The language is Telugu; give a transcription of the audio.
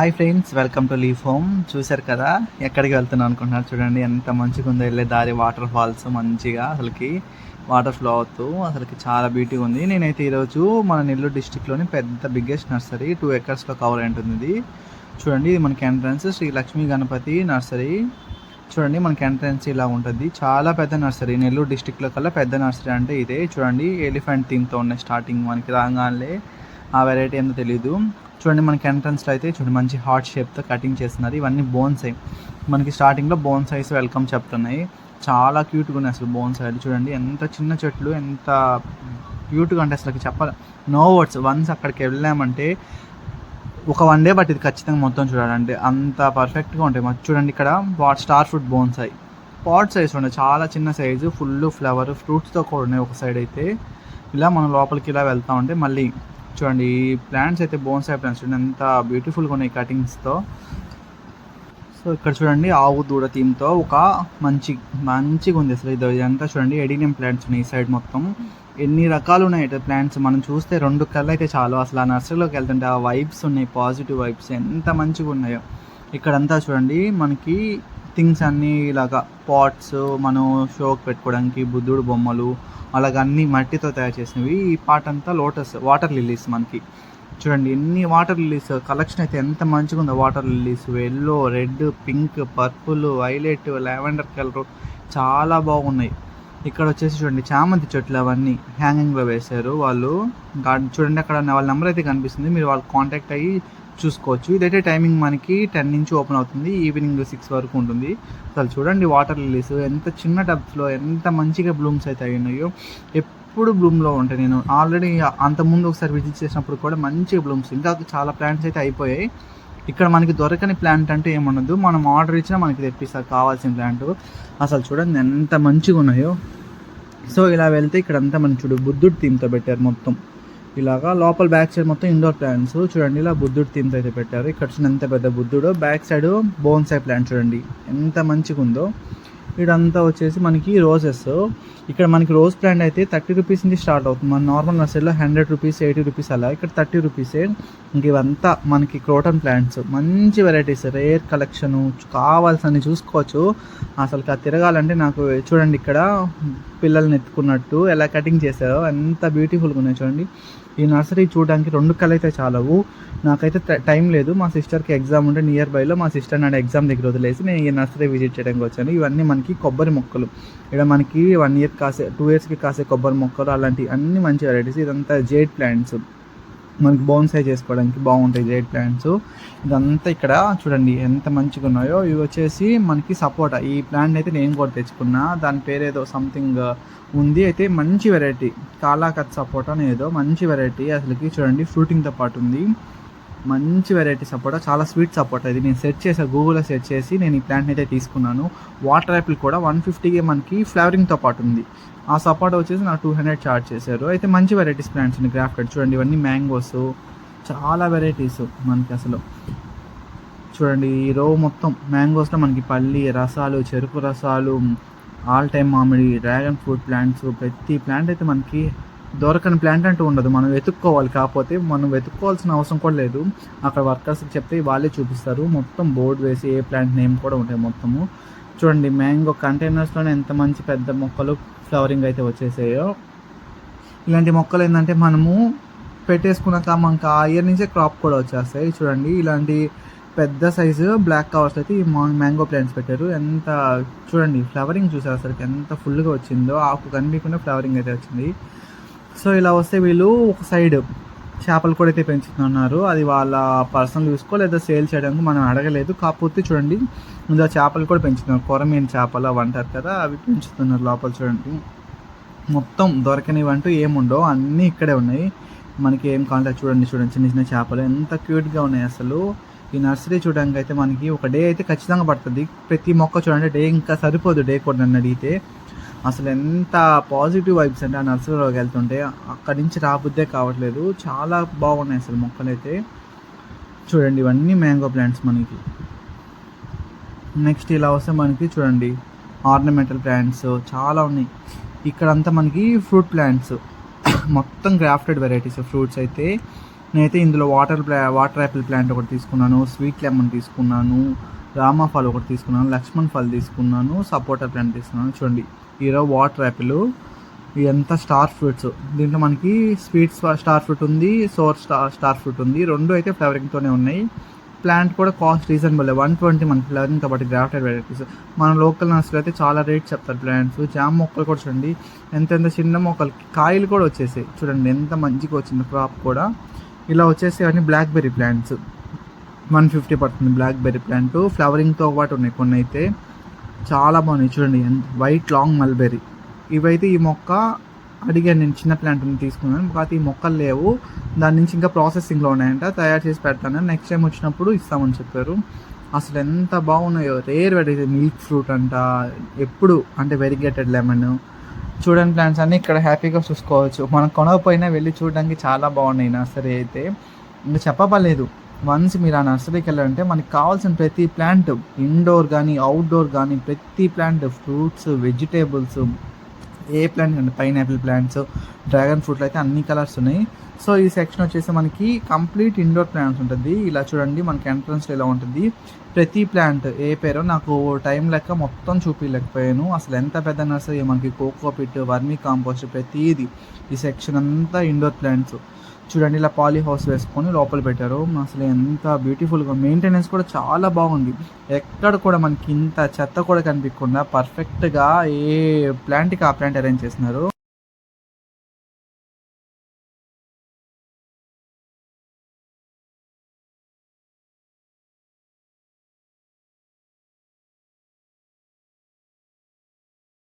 Hi friends welcome to leaf home చూశారు కదా ఎక్కడికి వెళ్తున్నాను అనుకుంటున్నారు చూడండి ఎంత మంచిగా ఉందో. వెళ్ళే దారి వాటర్ ఫాల్స్ మంచిగా అసలుకి వాటర్ ఫ్లో అవుతూ అసలుకి చాలా బ్యూటీగా ఉంది. నేనైతే ఈరోజు మన నెల్లూరు డిస్టిక్లోని పెద్ద బిగ్గెస్ట్ నర్సరీ టూ ఎకర్స్లో కవర్ ఉంటుంది ఇది. చూడండి ఇది మనకి ఎంట్రన్స్ శ్రీ లక్ష్మీ గణపతి నర్సరీ చూడండి మనకి ఎంట్రన్స్ ఇలా ఉంటుంది. చాలా పెద్ద నర్సరీ నెల్లూరు డిస్టిక్లో కల్లా పెద్ద నర్సరీ అంటే ఇదే. చూడండి ఎలిఫెంట్ థీమ్తో ఉన్నాయి స్టార్టింగ్ మనకి రాగానే ఆ వెరైటీ ఏందో తెలీదు. చూడండి మనకి ఎంట్రన్స్లో అయితే చూడండి మంచి హార్ట్ షేప్తో కటింగ్ చేస్తున్నారు. ఇవన్నీ బోన్స్ అయి మనకి స్టార్టింగ్లో బోన్ సైజ్ వెల్కమ్ చెప్తున్నాయి. చాలా క్యూట్గా ఉన్నాయి అసలు బోన్ సైడ్ చూడండి ఎంత చిన్న చెట్లు ఎంత క్యూట్గా అంటే అసలు చెప్పాలి. నో వర్డ్స్ వన్స్ అక్కడికి వెళ్ళామంటే ఒక వన్ డే బట్ ఇది ఖచ్చితంగా మొత్తం చూడాలంటే. అంత పర్ఫెక్ట్గా ఉంటాయి. మరి చూడండి ఇక్కడ వాట్ స్టార్ ఫ్రూట్ బోన్స్ అయి పాట్ సైజ్ ఉన్నాయి చాలా చిన్న సైజు ఫుల్ ఫ్లవర్ ఫ్రూట్స్తో కూడా ఉన్నాయి ఒక సైడ్ అయితే. ఇలా మనం లోపలికి ఇలా వెళ్తా ఉంటే మళ్ళీ చూడండి ఈ ప్లాంట్స్ అయితే బోన్స్ అయి ప్లాంట్స్ చూడండి ఎంత బ్యూటిఫుల్గా ఉన్నాయి కటింగ్స్తో సో ఇక్కడ చూడండి ఆవు దూడ థీమ్తో ఒక మంచి మంచిగా ఉంది అసలు ఇది. ఇదంతా చూడండి ఎడినియం ప్లాంట్స్ ఉన్నాయి ఈ సైడ్ మొత్తం. ఎన్ని రకాలు ఉన్నాయి ప్లాంట్స్ మనం చూస్తే రెండు కళ్ళు అయితే చాలు. అసలు ఆ నర్సరీలోకి వెళ్తుంటే ఆ వైబ్స్ ఉన్నాయి పాజిటివ్ వైబ్స్ ఎంత మంచిగా ఉన్నాయో. ఇక్కడంతా చూడండి మనకి థింగ్స్ అన్నీ ఇలాగా పాట్స్ మనం షోకి పెట్టుకోవడానికి బుద్ధుడు బొమ్మలు అలాగ అన్నీ మట్టితో తయారు చేసినవి. ఈ పాట అంతా లోటస్ వాటర్ లిల్లీస్ మనకి. చూడండి ఎన్ని వాటర్ లిల్లీస్ కలెక్షన్ అయితే ఎంత మంచిగా ఉందో. Water lilies yellow red pink purple violet lavender colour చాలా బాగున్నాయి. ఇక్కడ వచ్చేసి చూడండి చామంతి చెట్లు అవన్నీ హ్యాంగింగ్లో వేశారు వాళ్ళు. చూడండి అక్కడ వాళ్ళ నెంబర్ అయితే కనిపిస్తుంది. మీరు వాళ్ళు కాంటాక్ట్ అయ్యి చూసుకోవచ్చు. ఇదైతే టైమింగ్ మనకి టెన్ నుంచి ఓపెన్ అవుతుంది. ఈవినింగ్ సిక్స్ వరకు ఉంటుంది. అసలు చూడండి వాటర్ లిలీస్ ఎంత చిన్న టబ్స్లో ఎంత మంచిగా బ్లూమ్స్ అయితే అయి ఉన్నాయో. ఎప్పుడు బ్లూమ్లో ఉంటాయి. నేను ఆల్రెడీ అంతకుముందు ఒకసారి విజిట్ చేసినప్పుడు కూడా మంచిగా బ్లూమ్స్. ఇంకా చాలా ప్లాంట్స్ అయితే అయిపోయాయి. ఇక్కడ మనకి దొరకని ప్లాంట్ అంటే ఏముండదు మనం ఆర్డర్ ఇచ్చినా మనకి తెప్పిస్తారు. కావాల్సిన ప్లాంట్. అసలు చూడండి ఎంత మంచిగా ఉన్నాయో. సో ఇలా వెళ్తే ఇక్కడ అంతా మనం చూడు బుద్ధుడు థీమ్తో పెట్టారు మొత్తం. ఇలాగా లోపల బ్యాక్ సైడ్ మొత్తం ఇండోర్ ప్లాంట్స్ చూడండి ఇలా బుద్ధుడు థీమ్తో అయితే పెట్టారు. ఇక్కడ చూడండి ఎంత పెద్ద బుద్ధుడు. బ్యాక్ సైడ్ బోన్సాయి ప్లాంట్ చూడండి. ఎంత మంచిగా ఉందో. ఇదంతా వచ్చేసి మనకి రోజెస్ ఇక్కడ మనకి రోజ్ ప్లాంట్ అయితే థర్టీ రూపీస్ నుంచి స్టార్ట్ అవుతుంది. మన నార్మల్ నర్సరీలో హండ్రెడ్ రూపీస్ ఎయిటీ రూపీస్ అలా. ఇక్కడ థర్టీ రూపీసే ఇంక ఇవంతా మనకి క్రోటన్ ప్లాంట్స్. మంచి వెరైటీస్. రేర్ కలెక్షను కావాల్సని చూసుకోవచ్చు. అసలు ఆ తిరగాలంటే నాకు చూడండి ఇక్కడ పిల్లల్ని ఎత్తుకున్నట్టు ఎలా కటింగ్ చేశారో ఎంత బ్యూటిఫుల్గా ఉన్నాయి చూడండి. ఈ నర్సరీ చూడడానికి రెండు కళ్ళు అయితే చాలవు. నాకైతే టైం లేదు. మా సిస్టర్కి ఎగ్జామ్ ఉంటే నియర్ బైలో మా సిస్టర్ నాడు ఎగ్జామ్ దగ్గర వదిలేసి నేను ఈ నర్సరీ విజిట్ చేయడానికి వచ్చాను. ఇవన్నీ మనకి కొబ్బరి మొక్కలు. ఇక్కడ మనకి వన్ ఇయర్ కాసే టూ ఇయర్స్కి కాసే కొబ్బరి మొక్కలు అలాంటి అన్ని మంచి వెరైటీస్. ఇదంతా జేడ్ ప్లాంట్స్. మనకి బోన్సై చేసుకోవడానికి బాగుంటాయి జైడ్ ప్లాంట్స్. ఇదంతా ఇక్కడ చూడండి ఎంత మంచిగా ఉన్నాయో. ఇవి వచ్చేసి మనకి సపోటా. ఈ ప్లాంట్ అయితే నేను కూడా తెచ్చుకున్నా. దాని పేరు ఏదో సంథింగ్ ఉంది. అయితే మంచి వెరైటీ కాలాకత్ సపోటా అని ఏదో మంచి వెరైటీ అసలుకి చూడండి ఫ్రూటింగ్తో పాటు ఉంది. మంచి వెరైటీ సపోటా చాలా స్వీట్ సపోటా. ఇది నేను సెర్చ్ చేసాను గూగుల్లో సెర్చ్ చేసి నేను ఈ ప్లాంట్ అయితే తీసుకున్నాను. వాటర్ యాపిల్ కూడా వన్ ఫిఫ్టీకి మనకి ఫ్లేవరింగ్తో పాటు ఉంది. ఆ సపోటా వచ్చేసి నాకు టూ హండ్రెడ్ చార్జ్ చేశారు. అయితే మంచి వెరైటీస్ ప్లాంట్స్ ఉన్నాయి గ్రాఫ్టెడ్ చూడండి ఇవన్నీ మ్యాంగోస్ చాలా వెరైటీస్ మనకి అసలు. చూడండి ఈ రో మొత్తం మ్యాంగోస్లో మనకి పల్లి రసాలు చెరుకు రసాలు ఆల్ టైమ్ మామిడి డ్రాగన్ ఫ్రూట్ ప్లాంట్స్ ప్రతి ప్లాంట్ అయితే మనకి దొరకని ప్లాంట్ అంటూ ఉండదు. మనం వెతుక్కోవాలి. కాకపోతే మనం వెతుక్కోవాల్సిన అవసరం కూడా లేదు. అక్కడ వర్కర్స్కి చెప్తే వాళ్ళే చూపిస్తారు. మొత్తం బోర్డు వేసి ఏ ప్లాంట్ నేమ్ కూడా ఉంటాయి మొత్తము. చూడండి మ్యాంగో కంటైనర్స్లోనే ఎంత మంచి పెద్ద మొక్కలు ఫ్లవరింగ్ అయితే వచ్చేసాయో. ఇలాంటి మొక్కలు ఏంటంటే మనము పెట్టేసుకున్నాక మనకు ఆ ఇయర్ నుంచే క్రాప్ కూడా వచ్చేస్తాయి. చూడండి ఇలాంటి పెద్ద సైజు బ్లాక్ కవర్స్ అయితే ఈ మ్యాంగో ప్లాంట్స్ పెట్టారు. ఎంత చూడండి ఫ్లవరింగ్ చూసారు అసలు ఎంత ఫుల్గా వచ్చిందో. ఆకు కనిపించకుండా ఫ్లవరింగ్ అయితే వచ్చింది. సో ఇలా వస్తే వీళ్ళు ఒక సైడ్ చేపలు కూడా అయితే పెంచుతున్నారు. అది వాళ్ళ పర్సనల్ చూసుకో లేదా సేల్ చేయడానికి మనం అడగలేదు. కాకపోతే చూడండి ముందు ఆ చేపలు కూడా పెంచుతున్నారు. కొరమీన్ చేపలు అవి అంటారు కదా అవి పెంచుతున్నారు లోపల చూడండి. మొత్తం దొరకనివి అంటూ ఏముండవు అన్నీ ఇక్కడే ఉన్నాయి. మనకి ఏం కావాలంటే చూడండి చూడండి. చిన్న చిన్న చేపలు ఎంత క్యూట్గా ఉన్నాయి అసలు. ఈ నర్సరీ చూడడానికి అయితే మనకి ఒక డే అయితే ఖచ్చితంగా పడుతుంది. ప్రతి మొక్క చూడండి డే ఇంకా సరిపోదు డే కూడా నన్ను అడిగితే. అసలు ఎంత పాజిటివ్ వైబ్స్ అంటే ఆ నర్సరీలోకి వెళ్తుంటే అక్కడి నుంచి రాబుద్దే కావట్లేదు. చాలా బాగున్నాయి అసలు మొక్కలు అయితే చూడండి ఇవన్నీ మ్యాంగో ప్లాంట్స్ మనకి. నెక్స్ట్ ఇలా వస్తే మనకి చూడండి ఆర్నమెంటల్ ప్లాంట్స్ చాలా ఉన్నాయి. ఇక్కడంతా మనకి ఫ్రూట్ ప్లాంట్స్. మొత్తం గ్రాఫ్టెడ్ వెరైటీస్ ఫ్రూట్స్ అయితే. నేనైతే ఇందులో వాటర్ ప్లా వాటర్ యాపిల్ ప్లాంట్ ఒకటి తీసుకున్నాను స్వీట్ లెమన్ తీసుకున్నాను. రామా ఫల్ ఒకటి తీసుకున్నాను లక్ష్మణ్ ఫల్ తీసుకున్నాను సపోటా ప్లాంట్ తీసుకున్నాను. చూడండి ఈరో వాటర్ యాపిల్ ఇదంతా స్టార్ ఫ్రూట్స్. దీంట్లో మనకి స్వీట్ స్టార్ ఫ్రూట్ ఉంది సోర్ స్టార్ స్టార్ ఫ్రూట్ ఉంది. రెండు అయితే ఫ్లవరింగ్తోనే ఉన్నాయి. ప్లాంట్ కూడా కాస్ట్ రీజనబుల్. వన్ ట్వంటీ మనకి ఫ్లవరింగ్ కాబట్టి గ్రాఫ్టెడ్ వెరైటీస్. మన లోకల్ నర్సులు అయితే చాలా రేట్ చెప్తారు ప్లాంట్స్. జామ్ మొక్కలు కూడా చూడండి ఎంత ఎంత చిన్న మొక్కలు. కాయలు కూడా వచ్చేసాయి. చూడండి ఎంత మంచిగా వచ్చింది క్రాప్ కూడా. ఇలా వచ్చేసి బ్లాక్బెర్రీ ప్లాంట్స్. వన్ ఫిఫ్టీ పడుతుంది బ్లాక్ బెర్రీ ప్లాంట్ ఫ్లవరింగ్తో పాటు ఉన్నాయి కొన్ని అయితే చాలా బాగున్నాయి. చూడండి వైట్ లాంగ్ మల్బెర్రీ ఇవైతే ఈ మొక్క అడిగాను నేను చిన్న ప్లాంట్ తీసుకున్నాను. కాకపోతే ఈ మొక్కలు లేవు. దాని నుంచి ఇంకా ప్రాసెసింగ్లో ఉన్నాయంట. తయారు చేసి పెడతాను. నెక్స్ట్ టైం వచ్చినప్పుడు ఇస్తామని చెప్పారు. అసలు ఎంత బాగున్నాయో. రేర్ వెరైటీ మిల్క్ ఫ్రూట్ అంట. ఎప్పుడు? అంటే వెరిగేటెడ్ లెమన్ చూడండి ప్లాంట్స్ అన్నీ ఇక్కడ హ్యాపీగా చూసుకోవచ్చు. మనం కొనకపోయినా వెళ్ళి చూడడానికి చాలా బాగున్నాయి. నర్సరీ అయితే. ఇంకా చెప్పబలేదు వన్స్ మీరు ఆ నర్సరీకి వెళ్ళాలంటే మనకి కావాల్సిన ప్రతి ప్లాంట్ ఇండోర్ కానీ అవుట్డోర్ కానీ ప్రతి ప్లాంట్ ఫ్రూట్స్ వెజిటేబుల్స్ ఏ ప్లాంట్ అండి పైనాపిల్ ప్లాంట్స్ డ్రాగన్ ఫ్రూట్లు అయితే అన్ని కలర్స్ ఉన్నాయి. సో ఈ సెక్షన్ వచ్చేసి మనకి కంప్లీట్ ఇండోర్ ప్లాంట్స్ ఉంటుంది. ఇలా చూడండి మనకి ఎంట్రన్స్లో ఇలా ఉంటుంది. ప్రతి ప్లాంట్ ఏ పేరో నాకు టైం లెక్క మొత్తం చూపించలేకపోయాను అసలు ఎంత పెద్ద నర్సరీ? మనకి కోకో పిట్ వర్మీ కాంపోస్ట్ ప్రతిదీ ఈ సెక్షన్ అంతా ఇండోర్ ప్లాంట్స్. చూడండి ఇలా పాలీ హౌస్ వేసుకొని లోపల పెట్టారు. అసలు ఎంత బ్యూటిఫుల్గా మెయింటెనెన్స్ కూడా చాలా బాగుంది. ఎక్కడ కూడా మనకి ఇంత చెత్త కూడా కనిపించకుండా పర్ఫెక్ట్గా ఏ ప్లాంట్కి ఆ ప్లాంట్ అరేంజ్ చేసినారు.